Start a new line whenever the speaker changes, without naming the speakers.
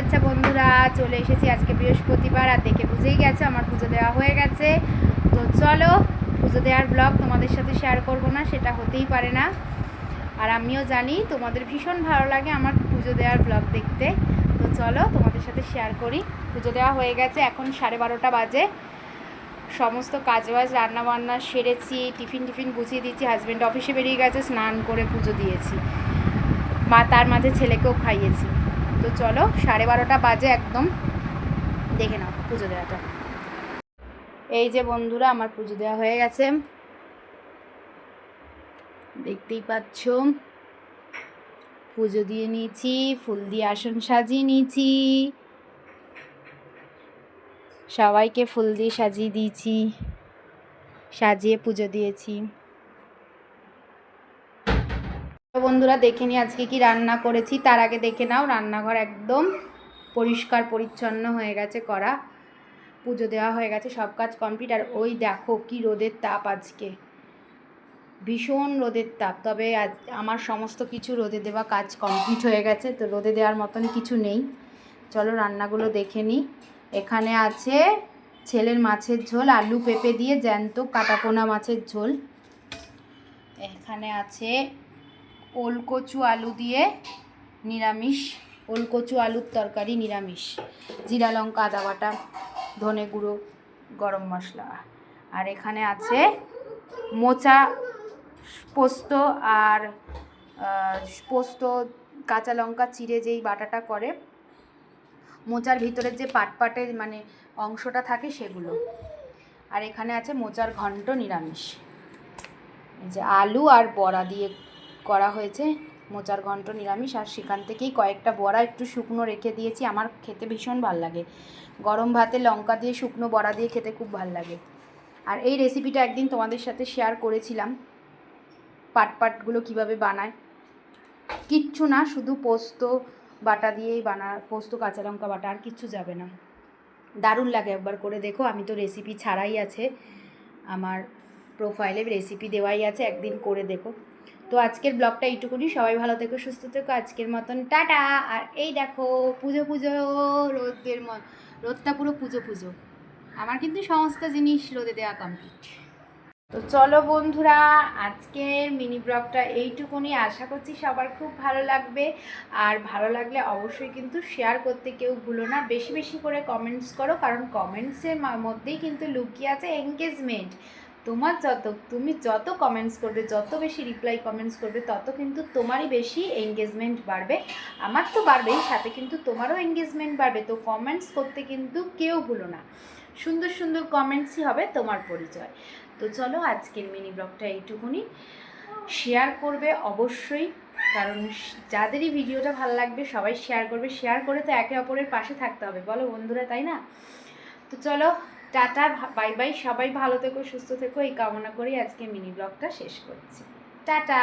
শুভেচ্ছা বন্ধুরা, চলে এসেছি আজকে বৃহস্পতিবার আর দেখে বুঝেই গেছে আমার পুজো দেওয়া হয়ে গেছে। তো চলো, পুজো দেওয়ার ব্লগ তোমাদের সাথে শেয়ার করব না, সেটা হতেই পারে না। আর আমিও জানি তোমাদের ভীষণ ভালো লাগে আমার পুজো দেওয়ার ব্লগ দেখতে। তো চলো, তোমাদের সাথে শেয়ার করি। পুজো দেওয়া হয়ে গেছে, এখন সাড়ে বারোটা বাজে। সমস্ত কাজবাজ রান্না বান্না সেরেছি, টিফিন টিফিন গুছিয়ে দিচ্ছি হাজব্যান্ড অফিসে বেরিয়ে গেছে, স্নান করে পুজো দিয়েছি। মা তার মাঝে ছেলেকেও খাইয়েছি। তো চলো, সাড়ে বারোটা বাজে একদম। দেখে নাও পুজো দেওয়াটা। এই যে বন্ধুরা, আমার পুজো দেওয়া হয়ে গেছে। দেখতেই পাচ্ছ, পুজো দিয়ে নিয়েছি, ফুল দিয়ে আসন সাজিয়ে নিয়েছি। সবাইকে ফুল দিয়ে সাজিয়ে দিয়েছি, সাজিয়ে পুজো দিয়েছি। বন্ধুরা, দেখে নি আজকে কি রান্না করেছি। তার আগে দেখে নাও, রান্নাঘর একদম পরিষ্কার পরিচ্ছন্ন হয়ে গেছে করা। পুজো দেওয়া হয়ে গেছে, সব কাজ কমপ্লিট। আর ওই দেখো কি রোদের তাপ আজকে। ভীষণ রোদের তাপ। তবে আজ আমার সমস্ত কিছু রোদে দেওয়া কাজ কমপ্লিট হয়ে গেছে, তো রোদে দেওয়ার মতন কিছু নেই। চলো রান্নাগুলো দেখে নিই। এখানে আছে ছেলের মাছের ঝোল, আলু পেঁপে দিয়ে জ্যান্ত কাটাপোনা মাছের ঝোল। এখানে আছে ওলকচু আলু দিয়ে নিরামিষ, ওলকচু আলুর তরকারি নিরামিষ। জিরা, লঙ্কা, আদা বাটা, ধনে গুঁড়ো, গরম মশলা। আর এখানে আছে মোচা, পোস্ত আর পোস্ত, কাঁচা লঙ্কা, চিড়ে যেই বাটাটা করে, মোচার ভিতরের যে পাট পাটের মানে অংশটা থাকে সেগুলো। আর এখানে আছে মোচার ঘন্ট নিরামিষ। যে আলু আর বড়া দিয়ে করা হয়েছে। মোচার ঘন্ট, নিরামিষ আর সেখান থেকেই কয়েকটা বড়া একটু শুকনো রেখে দিয়েছি। আমার খেতে ভীষণ ভালো লাগে। গরম ভাতে লঙ্কা দিয়ে শুকনো বড়া দিয়ে খেতে খুব ভালো লাগে। আর এই রেসিপিটা একদিন তোমাদের সাথে শেয়ার করেছিলাম। পাট পাটগুলো কীভাবে বানায়। কিচ্ছু না, শুধু পোস্ত বাটা দিয়েই বানা, পোস্ত, কাঁচা লঙ্কা বাটা, আর কিচ্ছু যাবে না। দারুণ লাগে একবার করে দেখো। আমি তো রেসিপি ছাড়াই আছে। আমার প্রোফাইলে রেসিপি দেওয়াই আছে। একদিন করে দেখো। তো আজকের ব্লগটা এইটুকুনি। সবাই ভালো থেকো, সুস্থ থেকো। আজকের মতন টাটা। আর এই দেখো, পুজো পুজো, রোদের ম- রোদটা পুরো পুজো পুজো। আমার কিন্তু সমস্ত জিনিস রোদে দেওয়া কমপ্লিট তো চলো বন্ধুরা, আজকের মিনি ব্লগটা এইটুকুনি। আশা করছি সবার খুব ভালো লাগবে। আর ভালো লাগলে অবশ্যই কিন্তু শেয়ার করতে কেউ ভুলো না। বেশি বেশি করে কমেন্টস করো। কারণ কমেন্টসের মধ্যেই কিন্তু লুকিয়ে আছে এঙ্গেজমেন্ট তোমার যত, তুমি যত কমেন্টস করবে, যত বেশি রিপ্লাই কমেন্টস করবে, তত কিন্তু তোমারই বেশি এঙ্গেজমেন্ট বাড়বে। আমার তো বাড়বেই, সাথে কিন্তু তোমারও এঙ্গেজমেন্ট বাড়বে। তো কমেন্টস করতে কিন্তু কেউ ভুলো না। সুন্দর সুন্দর কমেন্টসই হবে তোমার পরিচয়। তো চলো আজকের মিনি ব্লগটা এইটুকুনি। শেয়ার করবে অবশ্যই, কারণ যাদেরই ভিডিওটা ভালো লাগবে, সবাই শেয়ার করবে। শেয়ার করে তো একে অপরের পাশে থাকতে হবে। বলো বন্ধুরা, তাই না? তো চলো টাটা বাই বাই। সবাই ভালো থেকো, সুস্থ থেকো। এই কামনা করেই আজকে মিনি ব্লগটা শেষ করছি। টাটা!